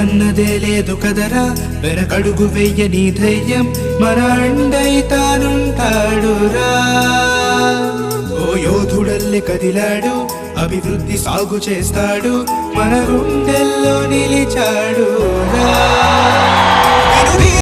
అలుపన్నదే లేదు కదరా. వెనకడుగు వెయ్యని ధైర్యం. మన అండై ఓ యోధుడల్లె కదిలాడు. అభివృద్ధి సాగు చేస్తాడు. మన గుండెల్లో నిలిచాడు రా